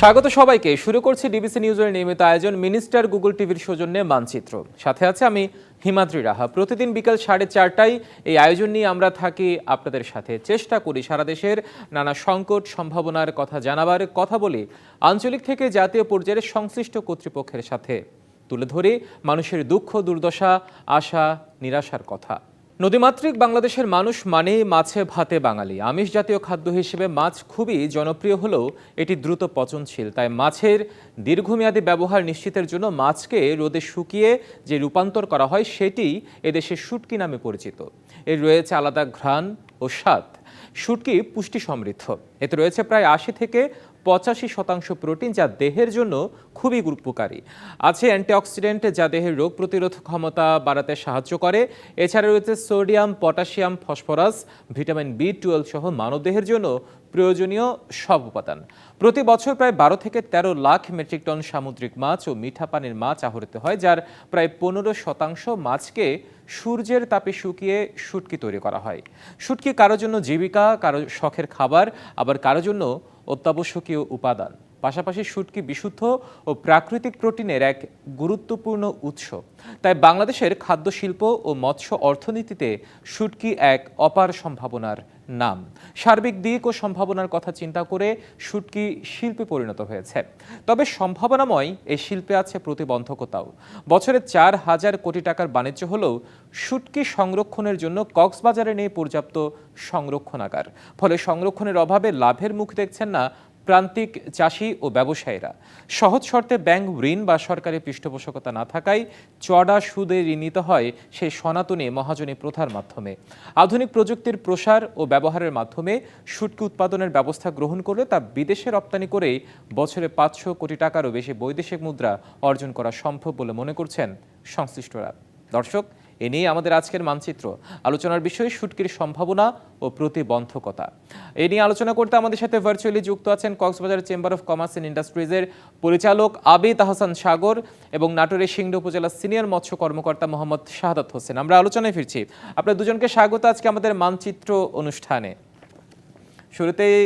স্বাগত সবাইকে। শুরু করছি ডিবিসি নিউজের নিয়মিত আয়োজন মিনিস্টার গুগল টিভির সৌজন্যে মানচিত্র। সাথে আছে আমি হিমাদ্রি রাহা। প্রতিদিন বিকাল সাড়ে চারটায় এই আয়োজন নিয়ে আমরা থাকি আপনাদের সাথে। চেষ্টা করি সারা দেশের নানা সংকট, সম্ভাবনার কথা জানাবার, কথা বলি। আঞ্চলিক থেকে জাতীয় পর্যায়ের সংশ্লিষ্ট কর্তৃপক্ষের সাথে তুলে ধরে মানুষের দুঃখ, দুর্দশা, আশা, নিরাশার কথা। নদীমাতৃক বাংলাদেশের মানুষ মানে মাছে ভাতে বাঙালি। আমিষ জাতীয় খাদ্য হিসেবে মাছ খুবই জনপ্রিয় হলেও এটি দ্রুত পচনশীল। তাই মাছের দীর্ঘমেয়াদী ব্যবহার নিশ্চিতের জন্য মাছকে রোদে শুকিয়ে যে রূপান্তর করা হয় সেটি এদেশে শুটকি নামে পরিচিত। এর রয়েছে আলাদা ঘ্রাণ ও স্বাদ। শুটকি পুষ্টি সমৃদ্ধ। এতে রয়েছে প্রায় আশি থেকে পঁচাশি শতাংশ প্রোটিন যা দেহের জন্য খুবই উপকারী। আছে অ্যান্টিঅক্সিডেন্ট যা দেহের রোগ প্রতিরোধ ক্ষমতা বাড়াতে সাহায্য করে। এছাড়া রয়েছে sodium, potassium, phosphorus, vitamin B twelve সহ মানবদেহের জন্য প্রয়োজনীয় সব উপাদান। প্রতি বছর প্রায় বারো থেকে তেরো লাখ মেট্রিক টন সামুদ্রিক মাছ ও মিঠা পানির মাছ আহরিত হয়, যার প্রায় পনেরো শতাংশ মাছকে সূর্যের তাপে শুকিয়ে শুটকি তৈরি করা হয়। শুটকি কারোর জন্য জীবিকা, কারও শখের খাবার, আবার কারোর জন্য অত্যাবশ্যকীয় উপাদান। পাশাপাশি শুটকি বিশুদ্ধ ও প্রাকৃতিক প্রোটিনের এক গুরুত্বপূর্ণ উৎস। তাই বাংলাদেশের খাদ্য শিল্প ও মৎস্য অর্থনীতিতে শুটকি এক অপার সম্ভাবনার নাম। সার্বিক দিক ও সম্ভাবনার কথা চিন্তা করে শুটকি শিল্পে পরিণত হয়েছে। তবে সম্ভাবনাময় এই শিল্পে আছে প্রতিবন্ধকতাও। বছরে চার হাজার কোটি টাকার বাণিজ্য হলেও শুটকি সংরক্ষণের জন্য কক্সবাজারে নেই পর্যাপ্ত সংরক্ষণাগার। ফলে সংরক্ষণের অভাবে লাভের মুখ দেখছেন না প্রান্তিক চাষি ও ব্যবসায়ীরা। সহজ শর্তে ব্যাংক ঋণ বা সরকারি পৃষ্ঠপোষকতা না থাকায় চড়া সুদে ঋণ নিতে হয় সেই সনাতনী মহাজনী প্রথার মাধ্যমে। আধুনিক প্রযুক্তির প্রসার ও ব্যবহারের মাধ্যমে শুটকি উৎপাদনের ব্যবস্থা গ্রহণ করলে তা বিদেশে রপ্তানি করেই বছরে পাঁচশো কোটি টাকারও বেশি বৈদেশিক মুদ্রা অর্জন করা সম্ভব বলে মনে করছেন সংশ্লিষ্টরা। দর্শক এ নিয়ে আমাদের আজকের মানচিত্র। আলোচনার বিষয়ে, শুটকির সম্ভাবনা ও প্রতিবন্ধকতা। এ নিয়ে আলোচনা করতে আমাদের সাথে ভার্চুয়ালি যুক্ত আছেন Cox's Bazar chamber of commerce and ইন্ডাস্ট্রিজের পরিচালক আবিদ আহসান সাগর এবং নাটোরের সিংড় উপজেলার সিনিয়র মৎস্য কর্মকর্তা মোহাম্মদ শাহাদাত হোসেন। আমরা আলোচনায় ফিরছি। আপনার দুজনকে স্বাগত আজকে আমাদের মানচিত্র অনুষ্ঠানে। শুরুতেই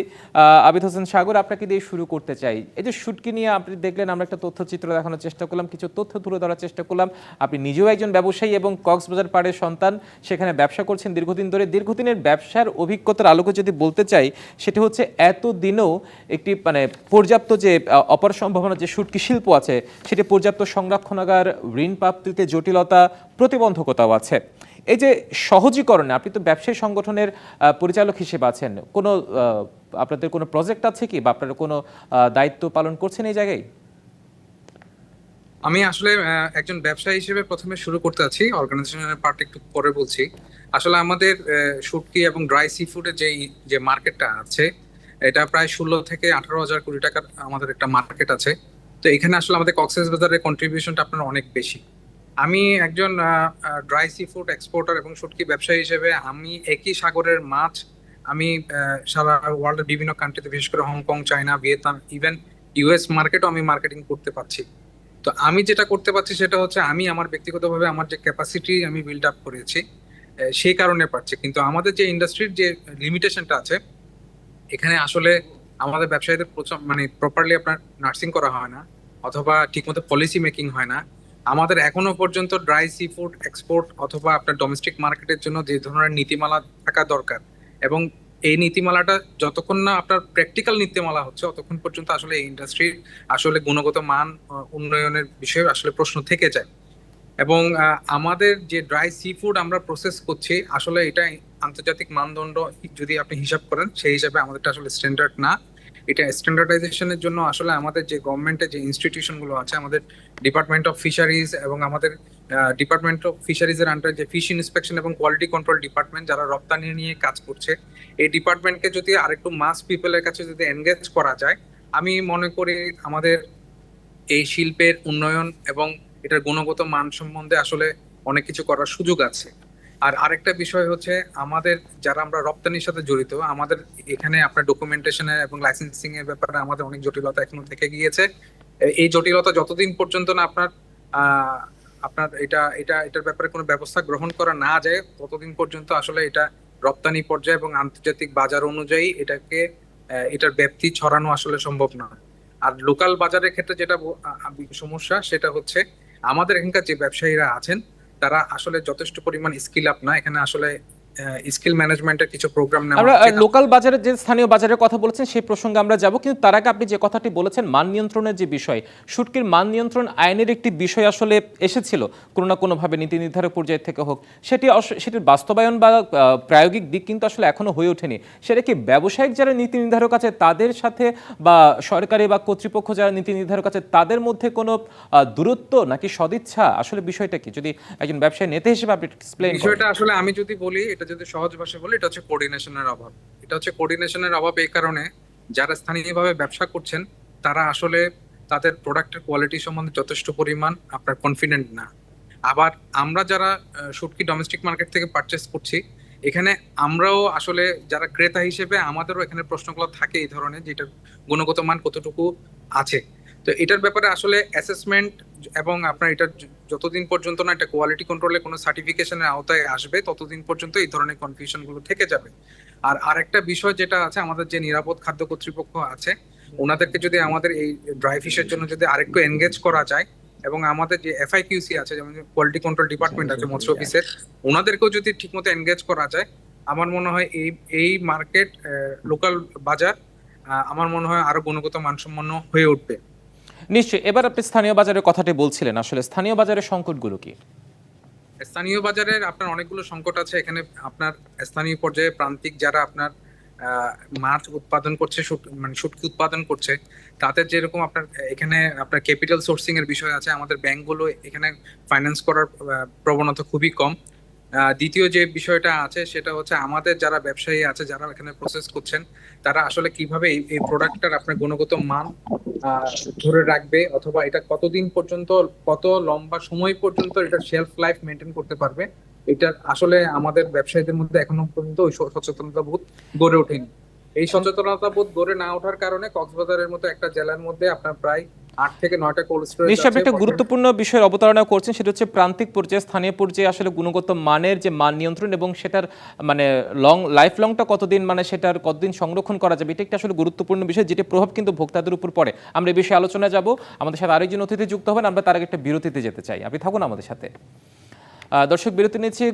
আবিদ হোসেন সাগর আপনাকে দিয়ে শুরু করতে চাই। এই যে শুটকি নিয়ে আপনি দেখলেন, আমরা একটা তথ্যচিত্র দেখানোর চেষ্টা করলাম, কিছু তথ্য তুলে ধরার চেষ্টা করলাম। আপনি নিজেও একজন ব্যবসায়ী এবং কক্সবাজার পাড়ের সন্তান, সেখানে ব্যবসা করছেন দীর্ঘদিন ধরে। দীর্ঘদিনের ব্যবসার অভিজ্ঞতার আলোকে যদি বলতে চাই, সেটি হচ্ছে এত দিনেও একটি মানে পর্যাপ্ত যে অপার সম্ভাবনা যে শুটকি শিল্প আছে, সেটি পর্যাপ্ত সংরক্ষণাগার, ঋণ প্রাপ্তিতে জটিলতা, প্রতিবন্ধকতাও আছে। এই যে সহজীকরণে, আপনি তো ব্যবসায়ী সংগঠনের পরিচালক হিসেবে আছেন, কোনো আপনাদের কোনো প্রজেক্ট আছে কি? বা আপনারা কোনো দায়িত্ব পালন করছেন এই জায়গায়? আমি আসলে একজন ব্যবসায়ী হিসেবে প্রথমে শুরু করতে আছি অর্গানাইজেশনের পার্ট একটু পরে বলছি। আসলে আমাদের শুটকি এবং ড্রাই সি ফুডের যে যে মার্কেটটা আছে, এটা প্রায় ষোলো থেকে আঠারো হাজার কোটি টাকার আমাদের একটা মার্কেট আছে। তো এখানে আসলে আমাদের কক্সেস বাজারের কন্ট্রিবিউশনটা আপনার অনেক বেশি। আমি একজন ড্রাই সি ফুড এক্সপোর্টার এবং শুটকি ব্যবসায়ী হিসেবে আমি একই সাগরের মাছ আমি সারা ওয়ার্ল্ডের বিভিন্ন কান্ট্রিতে বিশেষ করে Hong Kong, China, Vietnam even US মার্কেটও আমি মার্কেটিং করতে পারছি। তো আমি যেটা করতে পারছি সেটা হচ্ছে আমি আমার ব্যক্তিগতভাবে আমার যে ক্যাপাসিটি আমি বিল্ড আপ করেছি সেই কারণে পারছি। কিন্তু আমাদের যে ইন্ডাস্ট্রির যে লিমিটেশনটা আছে, এখানে আসলে আমাদের ব্যবসায়ীদের প্রচুর মানে প্রপারলি আপনার নার্সিং করা হয় না, অথবা ঠিকমতো পলিসি মেকিং হয় না। আমাদের এখনও পর্যন্ত ড্রাই সি ফুড এক্সপোর্ট অথবা আপনার ডোমেস্টিক মার্কেটের জন্য যে ধরনের নীতিমালা থাকা দরকার এবং এই নীতিমালাটা যতক্ষণ না আপনার প্র্যাকটিক্যাল নীতিমালা হচ্ছে ততক্ষণ পর্যন্ত আসলে এই ইন্ডাস্ট্রির আসলে গুণগত মান উন্নয়নের বিষয়ে আসলে প্রশ্ন থেকে যায়। এবং আমাদের যে ড্রাই সি ফুড আমরা প্রসেস করছি, আসলে এটা আন্তর্জাতিক মানদণ্ড, যদি আপনি হিসাব করেন, সেই হিসাবে আমাদেরটা আসলে স্ট্যান্ডার্ড না। এটা স্ট্যান্ডার্ডাইজেশনের জন্য আসলে আমাদের যে গভর্নমেন্টের যে ইনস্টিটিউশনগুলো আছে, আমাদের ডিপার্টমেন্ট অফ ফিশারিজ এবং আমাদের ডিপার্টমেন্ট অফ ফিশারিজের আন্ডার যে ফিশ ইন্সপেকশন এবং কোয়ালিটি কন্ট্রোল ডিপার্টমেন্ট যারা রপ্তানি নিয়ে কাজ করছে, এই ডিপার্টমেন্টকে যদি আরেকটু মাস পিপলের কাছে যদি এনগেজ করা যায়, আমি মনে করি আমাদের এই শিল্পের উন্নয়ন এবং এটার গুণগত মান সম্বন্ধে আসলে অনেক কিছু করার সুযোগ আছে। আর আরেকটা বিষয় হচ্ছে আমাদের যারা আমরা রপ্তানির সাথে জড়িত, আমাদের এখানে আপনার ডকুমেন্টেশনের এবং লাইসেন্সিং এর ব্যাপারে আমাদের অনেক জটিলতা এখনও থেকে গিয়েছে। এই জটিলতা যতদিন পর্যন্ত না আপনার আপনার এটা এটা, এটার ব্যাপারে কোনো ব্যবস্থা গ্রহণ করা না যায়, ততদিন পর্যন্ত আসলে এটা রপ্তানি পর্যায়ে এবং আন্তর্জাতিক বাজার অনুযায়ী এটাকে এটার ব্যাপ্তি ছড়ানো আসলে সম্ভব না। আর লোকাল বাজারের ক্ষেত্রে যেটা সমস্যা সেটা হচ্ছে আমাদের এখানকার যে ব্যবসায়ীরা আছেন তারা আসলে যথেষ্ট পরিমাণ স্কিল আপ না। এখানে আসলে স্কিল ম্যানেজমেন্টের কিছু প্রোগ্রাম নেওয়া আমরা লোকাল বাজারের যে স্থানীয় বাজারের কথা বলেছেন সেই প্রসঙ্গে আমরা যাব। কিন্তু তার আগে আপনি যে কথাটি বলেছেন মান নিয়ন্ত্রণের যে বিষয় শুটকির মান নিয়ন্ত্রণ আইনের একটি বিষয় আসলে এসেছিল কোনো না কোনোভাবে নীতি নির্ধারক পর্যায় থেকে হোক। সেটি সেটির বাস্তবায়ন বা প্রায়োগিক দিক কিন্তু আসলে এখনও হয়ে ওঠেনি। সেটা কি ব্যবসায়িক যারা নীতি নির্ধারক আছে তাদের সাথে বা সরকারি বা কর্তৃপক্ষ যারা নীতি নির্ধারক আছে তাদের মধ্যে কোনো দূরত্ব নাকি সদিচ্ছা? আসলে বিষয়টা কি? যদি একজন ব্যবসায়ী নেতা হিসেবে আপনি এক্সপ্লেইন বিষয়টা আসলে আমি যদি বলি এটা যদি সহজ ভাষায় বলি, এটা হচ্ছে কোঅর্ডিনেশনের অভাব। এটা হচ্ছে কোঅর্ডিনেশনের অভাব এই কারণে যারা স্থানীয়ভাবে ব্যবসা করছেন, তারা আসলে তাদের প্রোডাক্টের কোয়ালিটি সম্বন্ধে যথেষ্ট পরিমাণ আপনার কনফিডেন্ট না। আবার আমরা যারা শুটকি ডোমেস্টিক মার্কেট থেকে পারচেস করছি, এখানে আমরাও আসলে যারা ক্রেতা হিসেবে আমাদেরও এখানে প্রশ্নগুলো থাকে এই ধরনের যেটার গুণগত মান কতটুকু আছে। তো এটার ব্যাপারে আসলে অ্যাসেসমেন্ট এবং আপনার এটা যতদিন পর্যন্ত না এটা কোয়ালিটি কন্ট্রোলে কোনো সার্টিফিকেশনের আওতায় আসবে ততদিন পর্যন্ত এই ধরনের কনফিউশনগুলো থেকে যাবে। আর আরেকটা বিষয় যেটা আছে আমাদের যে নিরাপদ খাদ্য কর্তৃপক্ষ আছে ওনাদেরকে যদি আমাদের এই ড্রাই ফিশের জন্য যদি আরেকটু এনগেজ করা যায় এবং আমাদের যে এফআইকিউসি আছে যেমন কোয়ালিটি কন্ট্রোল ডিপার্টমেন্ট আছে মৎস্য অফিসের ওনাদেরকেও যদি ঠিকমতো এনগেজ করা যায় আমার মনে হয় এই এই মার্কেট লোকাল বাজার আমার মনে হয় আরও গুণগত মানসম্পন্ন হয়ে উঠবে। নিশ্চয়ই, এবার আপনি স্থানীয় বাজারের কথাটি বলছিলেন। আসলে স্থানীয় বাজারের সংকটগুলো কি? স্থানীয় বাজারের আপনার অনেকগুলো সংকট আছে। এখানে আপনার স্থানীয় পর্যায়ে প্রান্তিক যারা আপনার মাছ উৎপাদন করছে মানে শুটকি উৎপাদন করছে, তাদের যেরকম আপনার, এখানে আপনার ক্যাপিটাল সোর্সিং এর বিষয় আছে। আমাদের ব্যাংকগুলো এখানে ফাইন্যান্স করার প্রবণতা খুবই কম। দ্বিতীয় যে বিষয়টা আছে, সেটা হচ্ছে আমাদের যারা ব্যবসায়ী আছে, যারা এখানে প্রসেস করছেন, তারা আসলে কীভাবে এই প্রোডাক্টটার আপনার গুণগত মান ধরে রাখবে অথবা এটা কতদিন পর্যন্ত, কত লম্বা সময় পর্যন্ত এটা শেলফ লাইফ মেনটেন করতে পারবে, এটা আসলে আমাদের ব্যবসায়ীদের মধ্যে এখনও পর্যন্ত ওই সচেতনতা বোধ গড়ে ওঠেনি। এই সচেতনতা বোধ গড়ে না ওঠার কারণে কক্সবাজারের মতো একটা জেলার মধ্যে আপনার প্রায় থেকে কোল্ড স্টোরেজ নিশ্চয়ই আপনি একটা গুরুত্বপূর্ণ বিষয়ের অবতারণা করছেন সেটা হচ্ছে প্রান্তিক পর্যায়ে স্থানীয় পর্যায়ে আসলে গুণগত মানের যে মান নিয়ন্ত্রণ এবং সেটার মানে লং লাইফ লংটা কতদিন মানে সেটার কতদিন সংরক্ষণ করা যাবে এটা একটা আসলে গুরুত্বপূর্ণ বিষয় যেটা প্রভাব কিন্তু ভোক্তাদের উপর পড়ে। আমরা এই বিষয়ে আলোচনায় যাব। আমাদের সাথে আরেকজন অতিথি যুক্ত হবেন আমরা তার আগে একটা বিরতিতে যেতে চাই। আপনি থাকুন আমাদের সাথে। দর্শক বিরতি নিচ্ছি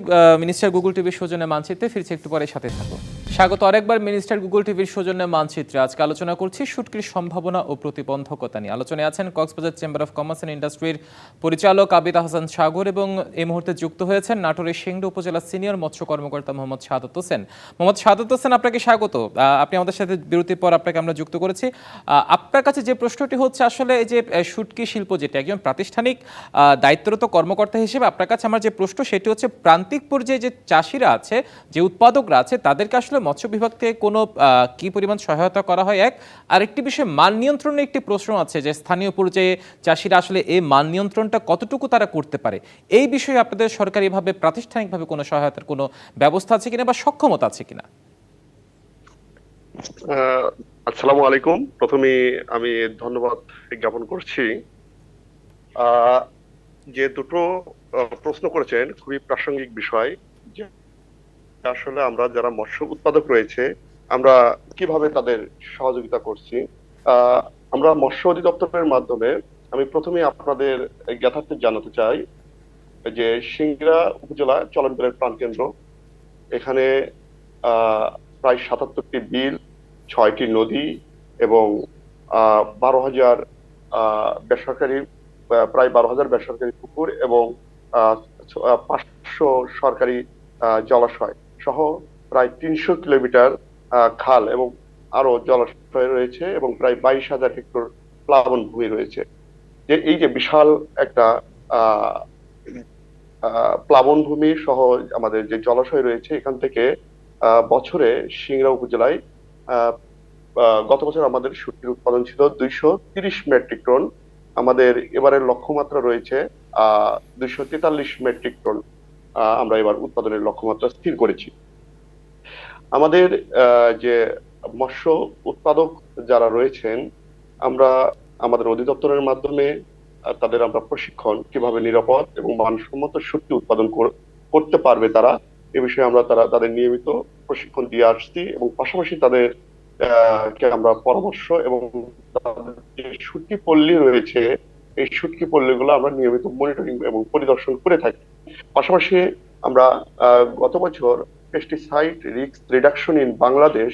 মিনিস্টার গুগল টিভির সৌজন্যে মানচিত্রে ফিরছি একটু পরে সাথে থাকুন। স্বাগত আরেকবার মিনিস্টার গুগল টিভির সৌজন্যে মানচিত্রে। আজকে আলোচনা করছি শুটকির সম্ভাবনা ও প্রতিবন্ধকতা নিয়ে। আলোচনায় আছেন Cox's Bazar chamber of commerce and ইন্ডাস্ট্রির পরিচালক আবিদ হাসান সাগর এবং এই মুহূর্তে যুক্ত হয়েছেন নাটোরের সিংড়া উপজেলার সিনিয়র মৎস্য কর্মকর্তা মোহাম্মদ শাহাদত হোসেন। মোহাম্মদ শাহাদত হোসেন, আপনাকে স্বাগত। আপনি আমাদের সাথে বিরতির পর আপনাকে আমরা যুক্ত করেছি। আপনার কাছে যে প্রশ্নটি হচ্ছে, আসলে এই যে শুটকি শিল্প যেটা একজন প্রাতিষ্ঠানিক দায়িত্বরত কর্মকর্তা হিসেবে আপনার কাছে আমার যে প্রশ্ন, সেটি হচ্ছে প্রান্তিক পর্যায়ে যে চাষিরা আছে, যে উৎপাদকরা আছে, তাদেরকে আসলে মৎস্য বিভাগ থেকে কোনো কি পরিমাণ সহায়তা করা হয়? এক, আরেকটি বিষয় মান নিয়ন্ত্রণের একটি প্রশ্ন আছে যে স্থানীয় পর্যায়ে চাষিরা আসলে এই মান নিয়ন্ত্রণটা কতটুকু তারা করতে পারে? এই বিষয়ে আপনাদের সরকারিভাবে প্রাতিষ্ঠানিকভাবে কোনো সহায়তার কোনো ব্যবস্থা আছে কিনা বা সক্ষমতা আছে কিনা? আসসালামু আলাইকুম। প্রথমে আমি ধন্যবাদ জ্ঞাপন করছি। যে দুটো প্রশ্ন করেছেন, খুবই প্রাসঙ্গিক বিষয় আসলে আমরা যারা মৎস্য উৎপাদক রয়েছে, আমরা কীভাবে তাদের সহযোগিতা করছি? আমরা মৎস্য অধিদপ্তরের মাধ্যমে আমি প্রথমে আপনাদের জ্ঞাতার্থে জানাতে চাই যে সিংড়া উপজেলা চলনবিলের প্রাণকেন্দ্র এখানে প্রায় সাতাত্তরটি বিল, ছয়টি নদী এবং বারো হাজার বেসরকারি প্রায় বারো হাজার বেসরকারি পুকুর এবং পাঁচশো সরকারি জলাশয়। সহ প্রায় তিনশো কিলোমিটার খাল এবং আরও জলাশয় রয়েছে এবং প্রায় বাইশ হাজার হেক্টর প্লাবন ভূমি রয়েছে। যে এই যে বিশাল একটা প্লাবন ভূমি সহ আমাদের যে জলাশয় রয়েছে, এখান থেকে বছরে সিংড়া উপজেলায় গত বছর আমাদের সুটির উৎপাদন ছিল দুইশো তিরিশ মেট্রিক টন। আমাদের এবারের লক্ষ্যমাত্রা রয়েছে আহ দুইশো তেতাল্লিশ মেট্রিক টন। আমরা এবার উৎপাদনের লক্ষ্যমাত্রা স্থির করেছি। আমাদের যে মৎস্য উৎপাদক যারা রয়েছেন, আমরা আমাদের অধিদপ্তরের মাধ্যমে তাদের আমরা প্রশিক্ষণ, কীভাবে নিরাপদ এবং মানসম্মত শুটকি উৎপাদন করতে পারবে তারা, এ বিষয়ে আমরা তারা, তাদের নিয়মিত প্রশিক্ষণ দিয়ে আসছি এবং পাশাপাশি তাদের কে আমরা পরামর্শ এবং শুটকি পল্লী রয়েছে, এই শুটকি পল্লীগুলো আমরা নিয়মিত মনিটরিং এবং পরিদর্শন করে থাকি। পাশাপাশি আমরা গত বছর pesticide risk reduction in Bangladesh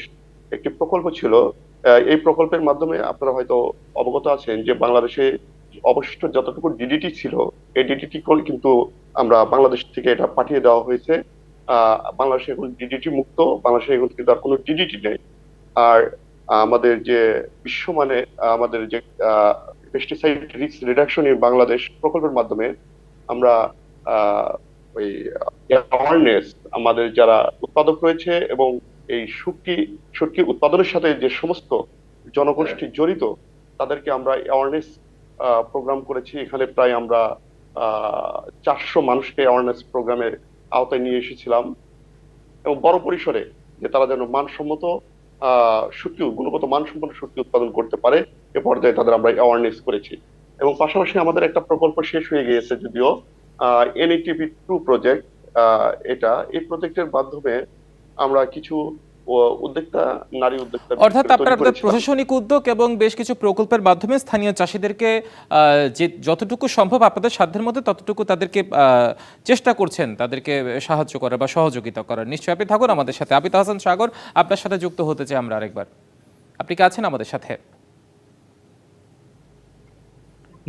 একটি প্রকল্প ছিল। এই প্রকল্পের মাধ্যমে আপনারা হয়তো অবগত আছেন যে বাংলাদেশে অবশিষ্ট যতটুকু ডিডিটি ছিল, এই ডিডিটি কিন্তু আমরা বাংলাদেশ থেকে এটা পাঠিয়ে দেওয়া হয়েছে। বাংলাদেশে এখন ডিডিটি মুক্ত, বাংলাদেশে এখন কিন্তু আর কোনো ডিডিটি নেই। আর আমাদের যে বিশ্বমানে, আমাদের যে pesticide risk reduction in Bangladesh প্রকল্পের মাধ্যমে আমরা ওই অ্যাওয়ারনেস আমাদের যারা উৎপাদক রয়েছে এবং এই শুটকি শুটকি উৎপাদনের সাথে যে সমস্ত জনগোষ্ঠী জড়িত, তাদেরকে আমরা অ্যাওয়ারনেস প্রোগ্রাম করেছি। এখানে প্রায় আমরা চারশো মানুষকে অ্যাওয়ারনেস প্রোগ্রামের আওতায় নিয়ে এসেছিলাম। এবং বড় পরিসরে যে তারা যেন মানসম্মত শুটকি গুণগত মানসম্পন্ন শুটকি উৎপাদন করতে পারে, এ পর্যায়ে তাদের আমরা অ্যাওয়ারনেস করেছি। এবং পাশাপাশি আমাদের একটা প্রকল্প শেষ হয়ে গিয়েছে যদিও এনইটিভি টু প্রজেক্ট এটা এই প্রজেক্টের মাধ্যমে আমরা কিছু উদ্যোক্তা নারী উদ্যোক্তা অর্থাৎ আপনার প্রশাসনিক উদ্যোগ এবং বেশ কিছু প্রকল্পের মাধ্যমে স্থানীয় চাষিদেরকে যে যতটুকু সম্ভব আপনাদের সাধ্যের মধ্যে ততটুকু তাদেরকে চেষ্টা করছেন তাদেরকে সাহায্য করার বা সহযোগিতা করার। নিশ্চয়ই আপনি থাকুন আমাদের সাথে। আবিদ হাসান সাগর আপনার সাথে যুক্ত হতে চাই আমরা আরেকবার। আপনি কি আছেন আমাদের সাথে?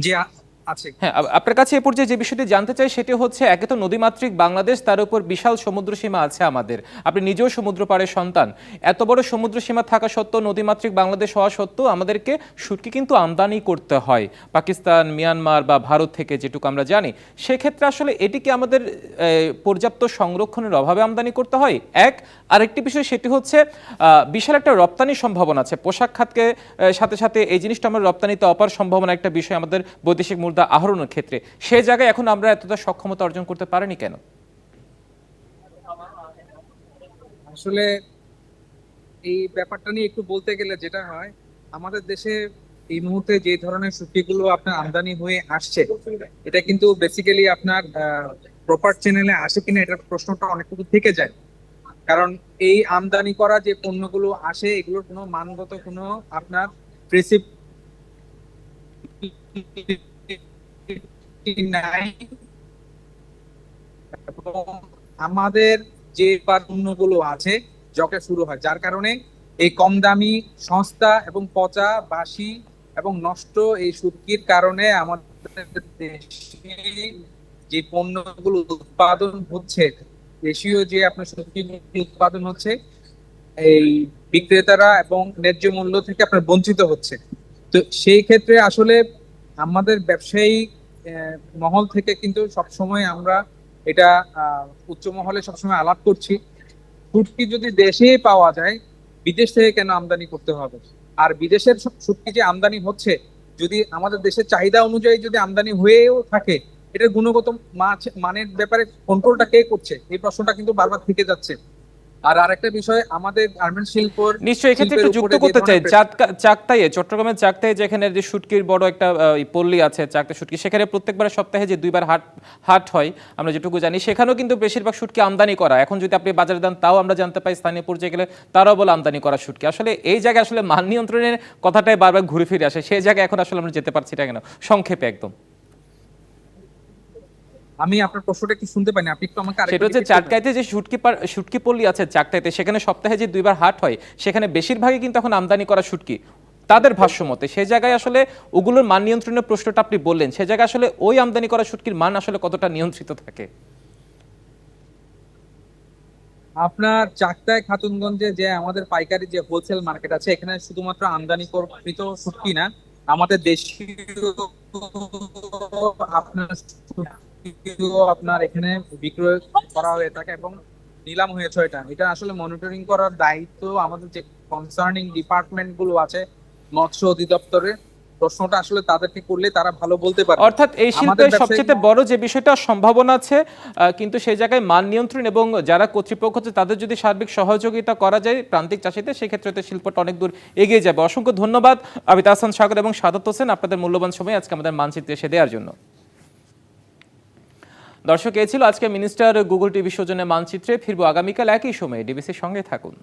জি আছে। হ্যাঁ আপ- আপনার কাছে এ পর্যায়ে যে বিষয়টি জানতে চাই, সেটি হচ্ছে একে তো নদীমাতৃক বাংলাদেশ, তার উপর বিশাল সমুদ্র সীমা আছে আমাদের। আপনি নিজেও সমুদ্র পাড়ের সন্তান। এত বড় সমুদ্র সীমা থাকা সত্ত্বেও নদীমাতৃক বাংলাদেশ হওয়া সত্ত্বেও আমাদেরকে শুটকি কিন্তু আমদানি করতে হয়। পাকিস্তান, মিয়ানমার বা ভারত থেকে যেটুকু আমরা জানি, সেক্ষেত্রে আসলে এটি কি আমাদের পর্যাপ্ত সংরক্ষণের অভাবে আমদানি করতে হয়? এক, আরেকটি বিষয়, সেটি হচ্ছে বিশাল একটা রপ্তানি সম্ভাবনা আছে। পোশাক খাতকে সাথে সাথে এই জিনিসটা আমরা রপ্তানিতে অপার সম্ভাবনা একটা বিষয় আমাদের বৈদেশিক মুদ্রা আহরণের ক্ষেত্রে, সে জায়গায় এখন আমরা এতটা সক্ষমতা অর্জন করতে পারিনি কেন? আসলে এই ব্যাপারটা নিয়ে একটু বলতে গেলে যেটা হয়, আমাদের দেশে এই মুহূর্তে যে ধরনের শুটকিগুলো আপনার আমদানি হয়ে আসছে, এটা কিন্তু বেসিক্যালি আপনার প্রপার চ্যানেলে আসে কিনা এটার প্রশ্নটা অনেকটুকু থেকে যায়। কারণ এই আমদানি করা যে পণ্যগুলো আসে, এগুলোর কোনো মানগত কোনো আপনার প্রেসিপ আমাদের যে পণ্যগুলো আছে জকে শুরু হয়, যার কারণে এই কম দামি সস্তা এবং পচা, বাসি এবং নষ্ট এই শুটকির কারণে আমাদের দেশে যে পণ্যগুলো উৎপাদন হচ্ছে, দেশীয় যে আপনার শুটকি উৎপাদন হচ্ছে, এই বিক্রেতারা এবং ন্যায্য মূল্য থেকে আপনার বঞ্চিত হচ্ছে। তো সেই ক্ষেত্রে আসলে আমাদের ব্যবসায়ী মহল থেকে কিন্তু সবসময় আমরা এটা উচ্চ মহলে সবসময় আলাপ করছি। শুটকি যদি দেশেই পাওয়া যায়, বিদেশ থেকে কেন আমদানি করতে হবে? আর বিদেশের সু- শুটকি যে আমদানি হচ্ছে, যদি আমাদের দেশের চাহিদা অনুযায়ী যদি আমদানি হয়েও থাকে, এটার গুণগত মানের ব্যাপারে কন্ট্রোলটা কে করছে? এই প্রশ্নটা কিন্তু বারবার থেকে যাচ্ছে। আর আরেকটা বিষয় আমাদের গার্মেন্ট শিল্পর নিশ্চয়ই এক্ষেত্রে একটু যুক্ত করতে চাই। চাকতাইয়ে চট্টগ্রামের চাকতাইয়ে যেখানে যে শুটকির বড় একটা পল্লী আছে চাকতা শুটকি সেখানে প্রত্যেকবার সপ্তাহে যে দুইবার হাট হাট হয় আমরা যেটুকু জানি সেখানেও কিন্তু বেশিরভাগ শুটকি আমদানি করা। এখন যদি আপনি বাজারে দেন তাও আমরা জানতে পাই স্থানীয় পর্যায়ে গেলে তারাও বলে আমদানি করা শুটকি। আসলে এই জায়গায় আসলে মান নিয়ন্ত্রণের কথাটাই বারবার ঘুরে ফিরে আসে। সেই জায়গায় এখন আসলে আমরা যেতে পারছি না কেন? সংক্ষেপে একদম। আমি আপনার প্রশ্নটা একটু শুনতে পাইনি আপনি একটু আমাকে সেটা হচ্ছে চাটকাইতে যে শুটকি শুটকি পল্লী আছে সেখানে সপ্তাহে যে দুইবার হাট হয় সেখানে বেশিরভাগই কিন্তু এখন আমদানি করা শুটকি। তাদের ভাষ্য মতে সেই জায়গায় আসলে ওগুলোর মান নিয়ন্ত্রণের প্রশ্নটা আপনি বললেন সে জায়গায় আসলে ওই আমদানি করা শুটকির মান আসলে কতটা নিয়ন্ত্রিত থাকে? আপনার চাকতায় খাতুনগঞ্জে যে আমাদের পাইকারি যে হোলসেল মার্কেট আছে এখানে শুধুমাত্র আমদানি কৃত শুটকি না আমাদের দেশীয় আপনার আপনার এখানে বিক্রয় করা হয়ে থাকে এবং নিলাম হয়েছে এটা। এটা আসলে মনিটরিং করার দায়িত্ব আমাদের যে কনসার্নিং ডিপার্টমেন্টগুলো আছে মৎস্য অধিদপ্তরের প্রশ্নটা আসলে তাদেরকে করলে তারা ভালো বলতে পারে অর্থাৎ এই শিল্পের সবচেয়ে বড় যে বিষয়টা সম্ভাবনা আছে কিন্তু সেই জায়গায় মান নিয়ন্ত্রণ এবং যারা কর্তৃপক্ষ আছে তাদের যদি সার্বিক সহযোগিতা করা যায় প্রান্তিক চাষিদের সেক্ষেত্রে তো শিল্পটা অনেক দূর এগিয়ে যাবে। অসংখ্য ধন্যবাদ। হাসান সাগর এবং সাদত হোসেন আপনাদের মূল্যবান সময় আজকে আমাদের মানচিত্রে এসে দেওয়ার জন্য। দর্শক, এ ছিল আজকে মিনিস্টার গুগল টিভি সৌজন্যে মানচিত্রে। ফিরবো আগামীকাল একই সময়ে। ডিবিসির সঙ্গে থাকুন।